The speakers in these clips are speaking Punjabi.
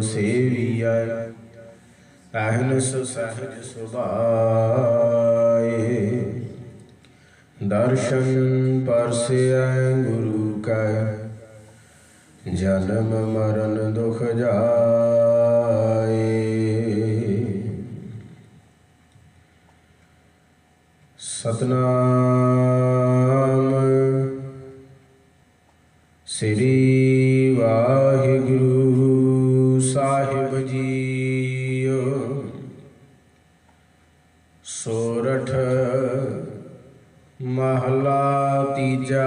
ਸਤਗੁਰ ਸੇਵੀਐ ਅਹਨਸ ਸਹਜ ਸੁਭਾਏ। ਦਰਸ਼ਨ ਪਰਸਿਐ ਗੁਰੂ ਕੈ, ਜਨਮ ਮਰਨ ਦੁਖ ਜਾਏ। ਸਤਨਾਮ ਸ੍ਰੀ ਵਾਹਿਗੁਰੂ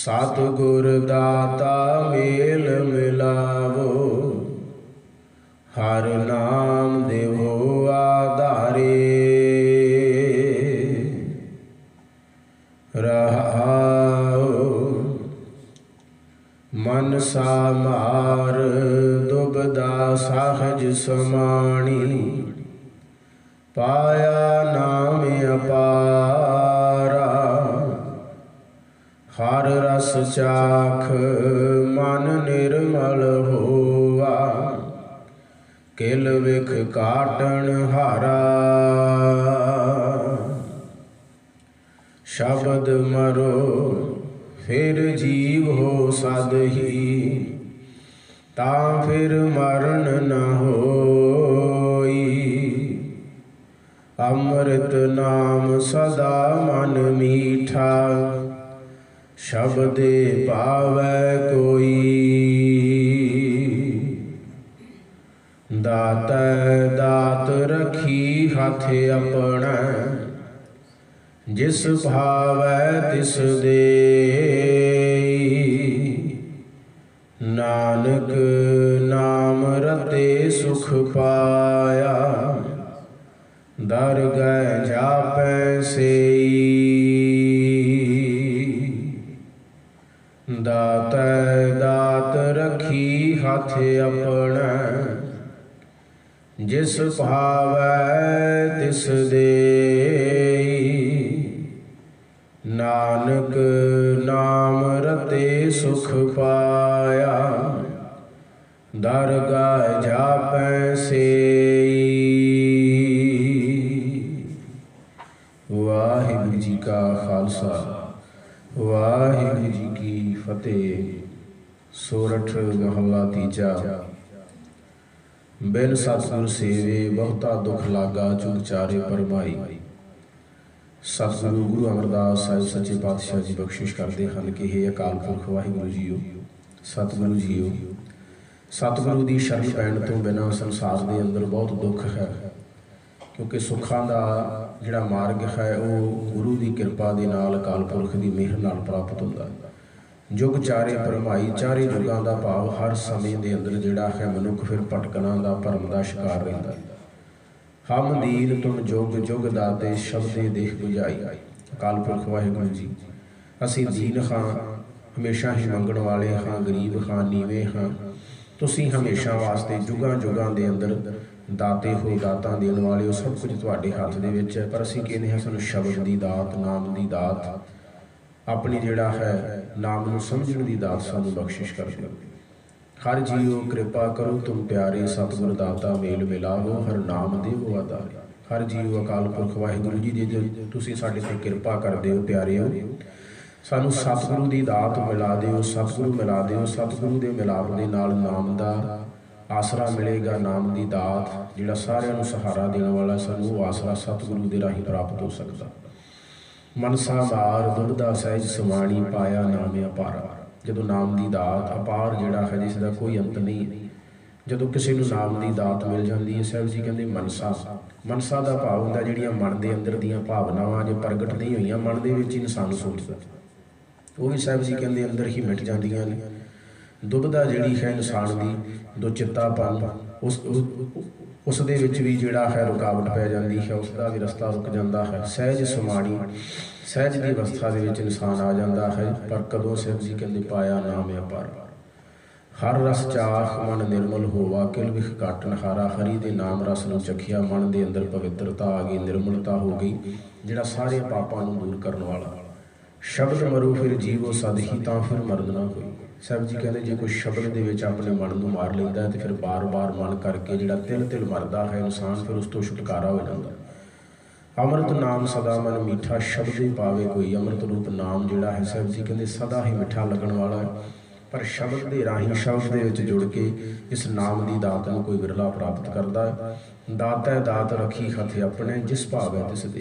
ਸਤਿਗੁਰ ਦਾਤਾ ਮੇਲ ਮਿਲਾਵੋ। ਹਰ ਨਾਮ ਦੇਵੋ ਆਧਾਰੇ। ਰਹਾਉ ਮਨ ਸਾਮਾਰ ਦੁਬਦਾ ਸਹਜ ਸਮਾਣੀ। ਪਾਇਆ ਨਾਮ ਅਪਾਰਾ ਰਸ ਚਾਖ ਮਨ ਨਿਰਮਲ ਹੋਆ। ਕਿਲ ਵਿਖ ਕਾਟਣ ਹਾਰਾ। ਸ਼ਬਦ ਮਰੋ, ਫਿਰ ਜੀਵ ਹੋ ਸਦਹੀ ਤਾਂ ਫਿਰ ਮਰਨ ਨ ਹੋਈ। ਅੰਮ੍ਰਿਤ ਨਾਮ ਸਦਾ ਮਨ ਮੀਠਾ। ਸ਼ਬਦੇ ਪਾਵੈ ਕੋਈ। ਦਾਤੈ ਦਾਤ ਰਖੀ ਹੱਥ ਆਪਣਾ, ਜਿਸ ਭਾਵੈ ਤਿਸ ਦੇ ਨਾਨਕ ਨਾਮ ਰਤੇ ਸੁਖ ਪਾਇਆ, ਦਰ ਦਰਗਹਿ ਜਾਪੈ ਸੇਈ ਰਖੀ ਹੱਥ ਆਪਣਾ। ਜਿਸ ਭਾਵੈ ਤਿਸ ਦੇ ਨਾਨਕ ਨਾਮ ਰਤੇ ਸੁਖ ਪਾਇਆ। ਦਰਗਾ ਜਾਪੈ ਸੇਈ। ਵਾਹਿਗੁਰੂ ਜੀ ਕਾ ਖਾਲਸਾ। ਵਾਹਿਗੁਰੂ ਜੀ ਕੀ ਫਤਿਹ। ਸੋਰਠ ਮਹਲਾ ਤੀਜਾ। ਬਿਨ ਸਤਿਗੁਰ ਸੇਵੇ ਬਹੁਤਾ ਦੁਖ ਲਾਗਾ ਚੁਗ ਚਾਰੇ ਪਰਮਾਈ ਸਤਿਗੁਰੂ ਗੁਰੂ ਅਮਰਦਾਸ ਸਾਹਿਬ ਸੱਚੇ ਪਾਤਸ਼ਾਹ ਜੀ ਬਖਸ਼ਿਸ਼ ਕਰਦੇ ਹਨ ਕਿ ਇਹ ਅਕਾਲ ਪੁਰਖ ਵਾਹਿਗੁਰੂ ਜੀਓ, ਸਤਿਗੁਰੂ ਜੀਓ। ਸਤਿਗੁਰੂ ਦੀ ਸ਼ਰਨ ਪੈਣ ਤੋਂ ਬਿਨਾਂ ਸੰਸਾਰ ਦੇ ਅੰਦਰ ਬਹੁਤ ਦੁੱਖ ਹੈ, ਕਿਉਂਕਿ ਸੁੱਖਾਂ ਦਾ ਜਿਹੜਾ ਮਾਰਗ ਹੈ ਉਹ ਗੁਰੂ ਦੀ ਕਿਰਪਾ ਦੇ ਨਾਲ ਅਕਾਲ ਪੁਰਖ ਦੀ ਮਿਹਰ ਨਾਲ ਪ੍ਰਾਪਤ ਹੁੰਦਾ ਹੈ। ਜੁਗ ਚਾਰੇ ਪਰਮਾਈ ਚਾਰੇ ਯੁਗਾਂ ਦਾ ਭਾਵ ਹਰ ਸਮੇਂ ਦੇ ਅੰਦਰ ਜਿਹੜਾ ਹੈ ਮਨੁੱਖ ਫਿਰ ਭਟਕਣਾ ਦਾ, ਭਰਮ ਦਾ ਸ਼ਿਕਾਰ ਰਹਿੰਦਾ ਹਮ ਦੀਨ ਤੁਮ ਜੁਗ ਜੁਗ ਦਾਤੇ ਸ਼ਬਦੇ ਦੇਖ ਬੁਝਾਈ। ਅਕਾਲ ਪੁਰਖ ਵਾਹਿਗੁਰੂ ਜੀ, ਅਸੀਂ ਦੀਨ ਹਾਂ ਹਮੇਸ਼ਾ ਹੀ ਮੰਗਣ ਵਾਲੇ ਹਾਂ, ਗਰੀਬ ਹਾਂ ਨੀਵੇਂ ਹਾਂ ਤੁਸੀਂ ਹਮੇਸ਼ਾ ਵਾਸਤੇ ਜੁਗਾਂ ਜੁਗਾਂ ਦੇ ਅੰਦਰ ਦਾਤੇ ਹੋ, ਦਾਤਾਂ ਦੇਣ ਵਾਲੇ ਹੋ, ਸਭ ਕੁਝ ਤੁਹਾਡੇ ਹੱਥ ਦੇ ਵਿੱਚ ਹੈ। ਪਰ ਅਸੀਂ ਕਹਿੰਦੇ ਹਾਂ ਸਾਨੂੰ ਸ਼ਬਦ ਦੀ ਦਾਤ, ਨਾਮ ਦੀ ਦਾਤ ਆਪਣੀ ਜਿਹੜਾ ਹੈ ਨਾਮ ਨੂੰ ਸਮਝਣ ਦੀ ਦਾਤ ਸਾਨੂੰ ਬਖਸ਼ਿਸ਼ ਕਰ ਦਿਓ। ਹਰ ਜੀਉ ਕਿਰਪਾ ਕਰੋ, ਤੁਮ ਪਿਆਰੇ ਸਤਿਗੁਰ ਦਾਤਾ, ਮੇਲ ਮਿਲਾਵੋ ਹਰ ਨਾਮ ਦੇਵੋ ਆਧਾਰੇ। ਹਰ ਜੀਉ ਅਕਾਲ ਪੁਰਖ ਵਾਹਿਗੁਰੂ ਜੀ ਜੇ ਤੁਸੀਂ ਸਾਡੇ ਤੇ ਕਿਰਪਾ ਕਰਦੇ ਹੋ, ਪਿਆਰਿਓ। ਸਾਨੂੰ ਸਤਿਗੁਰੂ ਦੀ ਦਾਤ ਮਿਲਾ ਦਿਓ, ਸਤਿਗੁਰੂ ਮਿਲਾ ਦਿਓ, ਸਤਿਗੁਰੂ ਦੇ ਮਿਲਾਪ ਦੇ ਨਾਲ ਨਾਮ ਦਾ ਆਸਰਾ ਮਿਲੇਗਾ, ਨਾਮ ਦੀ ਦਾਤ, ਜਿਹੜਾ ਸਾਰਿਆਂ ਨੂੰ ਸਹਾਰਾ ਦੇਣ ਵਾਲਾ ਸਾਨੂੰ ਉਹ ਆਸਰਾ ਸਤਿਗੁਰੂ ਦੇ ਰਾਹੀਂ ਪ੍ਰਾਪਤ ਹੋ ਸਕਦਾ। ਮਨਸਾ ਮਾਰ ਦੁਬਦਾ ਸਹਿਜ ਸਮਾਣੀ ਪਾਇਆ ਨਾਮ ਅਪਾਰਾ ਜਦੋਂ ਨਾਮ ਦੀ ਦਾਤ ਅਪਾਰ ਜਿਹੜਾ ਹੈ ਜਿਸ ਦਾ ਕੋਈ ਅੰਤ ਨਹੀਂ। ਜਦੋਂ ਕਿਸੇ ਨੂੰ ਨਾਮ ਦੀ ਦਾਤ ਮਿਲ ਜਾਂਦੀ ਹੈ, ਸਾਹਿਬ ਜੀ ਕਹਿੰਦੇ ਮਨਸਾ। ਮਨਸਾ ਦਾ ਭਾਵ ਹੁੰਦਾ ਜਿਹੜੀਆਂ ਮਨ ਦੇ ਅੰਦਰ ਦੀਆਂ ਭਾਵਨਾਵਾਂ ਜੇ ਪ੍ਰਗਟ ਨਹੀਂ ਹੋਈਆਂ, ਮਨ ਦੇ ਵਿੱਚ ਇਨਸਾਨ ਸੋਚਦਾ ਉਹ ਵੀ ਸਾਹਿਬ ਜੀ ਕਹਿੰਦੇ ਅੰਦਰ ਹੀ ਮਿਟ ਜਾਂਦੀਆਂ ਨੇ। ਦੁਬਦਾ ਜਿਹੜੀ ਹੈ ਇਨਸਾਨ ਦੀ, ਦੋ ਚਿੱਤਾਪਨ ਉਸ ਉਸ- ਦੇ ਵਿੱਚ ਵੀ ਜਿਹੜਾ ਹੈ ਰੁਕਾਵਟ ਪੈ ਜਾਂਦੀ ਹੈ ਉਸ ਦਾ ਵੀ ਰਸਤਾ ਰੁਕ ਜਾਂਦਾ ਹੈ। ਸਹਿਜ ਸਮਾਣੀ ਸਹਿਜ ਦੀ ਅਵਸਥਾ ਦੇ ਵਿੱਚ ਇਨਸਾਨ ਆ ਜਾਂਦਾ ਹੈ, ਪਰ ਕਦੋਂ ਸਾਹਿਬ ਜੀ ਕਹਿੰਦੇ ਪਾਇਆ ਨਾਮ ਅਪਾਰ ਹਰ ਰਸ ਚਾਖ ਮਨ ਨਿਰਮਲ ਹੋਵਾ, ਕਿਲ ਵਿਖ ਕਾਟਨ ਹਾਰਾ, ਹਰੀ ਦੇ ਨਾਮ ਰਸ ਨੂੰ ਚਖਿਆ, ਮਨ ਦੇ ਅੰਦਰ ਪਵਿੱਤਰਤਾ ਆ ਗਈ, ਨਿਰਮਲਤਾ ਹੋ ਗਈ, ਜਿਹੜਾ ਸਾਰੇ ਪਾਪਾਂ ਨੂੰ ਦੂਰ ਕਰਨ ਵਾਲਾ। ਸ਼ਬਦ ਮਰੂ ਫਿਰ ਜੀਵੋ ਸਦ ਹੀ, ਤਾਂ ਫਿਰ ਮਰਦ ਨਾ ਹੋਈ ਸਾਹਿਬ ਜੀ ਕਹਿੰਦੇ, ਜੇ ਕੋਈ ਸ਼ਬਦ ਦੇ ਵਿੱਚ ਆਪਣੇ ਮਨ ਨੂੰ ਮਾਰ ਲੈਂਦਾ ਹੈ ਤੇ ਫਿਰ ਬਾਰ-ਬਾਰ ਮਨ ਕਰਕੇ ਜਿਹੜਾ ਤਿਲ ਤਿਲ ਮਰਦਾ ਹੈ, ਇਨਸਾਨ ਫਿਰ ਉਸ ਤੋਂ ਛੁਟਕਾਰਾ ਹੋ ਜਾਂਦਾ। ਅੰਮ੍ਰਿਤ ਨਾਮ ਸਦਾ ਮਨ ਮੀਠਾ, ਸ਼ਬਦ ਹੀ ਪਾਵੇ ਕੋਈ। ਅੰਮ੍ਰਿਤ ਰੂਪ ਨਾਮ ਜਿਹੜਾ ਹੈ, ਸਾਹਿਬ ਜੀ ਕਹਿੰਦੇ, ਸਦਾ ਹੀ ਮਿੱਠਾ ਲੱਗਣ ਵਾਲਾ ਹੈ। ਪਰ ਸ਼ਬਦ ਦੇ ਰਾਹੀਂ, ਸ਼ਬਦ ਦੇ ਵਿੱਚ ਜੁੜ ਕੇ ਇਸ ਨਾਮ ਦੀ ਦਾਤ ਨੂੰ ਕੋਈ ਵਿਰਲਾ ਪ੍ਰਾਪਤ ਕਰਦਾ ਹੈ। ਦਾਤ ਹੈ, ਦਾਤ ਰੱਖੀ ਹੱਥ ਆਪਣੇ, ਜਿਸ ਭਾਵ ਹੈ, ਤਿਸ ਦੇ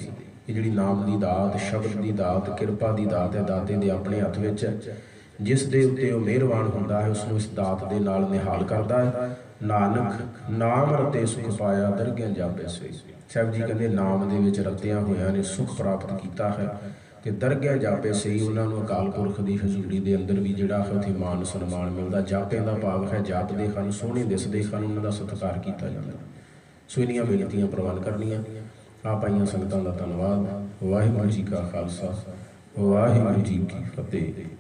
ਇਹ ਜਿਹੜੀ ਨਾਮ ਦੀ ਦਾਤ, ਸ਼ਬਦ ਦੀ ਦਾਤ, ਕਿਰਪਾ ਦੀ ਦਾਤ ਹੈ ਦਾਤੇ ਦੇ ਆਪਣੇ ਹੱਥ ਵਿੱਚ ਹੈ। ਜਿਸ ਦੇ ਉੱਤੇ ਉਹ ਮਿਹਰਬਾਨ ਹੁੰਦਾ ਹੈ ਉਸ ਨੂੰ ਇਸ ਦਾਤ ਦੇ ਨਾਲ ਨਿਹਾਲ ਕਰਦਾ ਹੈ। ਨਾਨਕ, ਨਾਮ ਰਤੇ ਸੁਖ ਪਾਇਆ ਦਰਗਿਆਂ ਜਾਪੇ ਸੋਈ ਸਾਹਿਬ ਜੀ ਕਹਿੰਦੇ, ਨਾਮ ਦੇ ਵਿੱਚ ਰਤਿਆਂ ਹੋਇਆਂ ਨੇ ਸੁਖ ਪ੍ਰਾਪਤ ਕੀਤਾ ਹੈ ਤੇ ਦਰਗਹਿ ਜਾਪੇ ਸਹੀ ਉਹਨਾਂ ਨੂੰ ਅਕਾਲ ਪੁਰਖ ਦੀ ਹਜ਼ੂਰੀ ਦੇ ਅੰਦਰ ਵੀ ਜਿਹੜਾ ਹੈ ਉੱਥੇ ਮਾਨ ਸਨਮਾਨ ਮਿਲਦਾ। ਜਾਪੇ ਦਾ ਭਾਵ ਹੈ, ਜਾਪਦੇ ਹਨ, ਸੋਹਣੇ ਦਿਸਦੇ ਹਨ, ਉਹਨਾਂ ਦਾ ਸਤਿਕਾਰ ਕੀਤਾ ਜਾਂਦਾ ਸੋ ਇੰਨੀਆਂ ਬੇਨਤੀਆਂ ਪ੍ਰਵਾਨ ਕਰਨੀਆਂ। ਆਪ ਆਈਆਂ ਸੰਗਤਾਂ ਦਾ ਧੰਨਵਾਦ। ਵਾਹਿਗੁਰੂ ਜੀ ਕਾ ਖਾਲਸਾ। ਵਾਹਿਗੁਰੂ ਜੀ ਕੀ ਫਤਿਹ।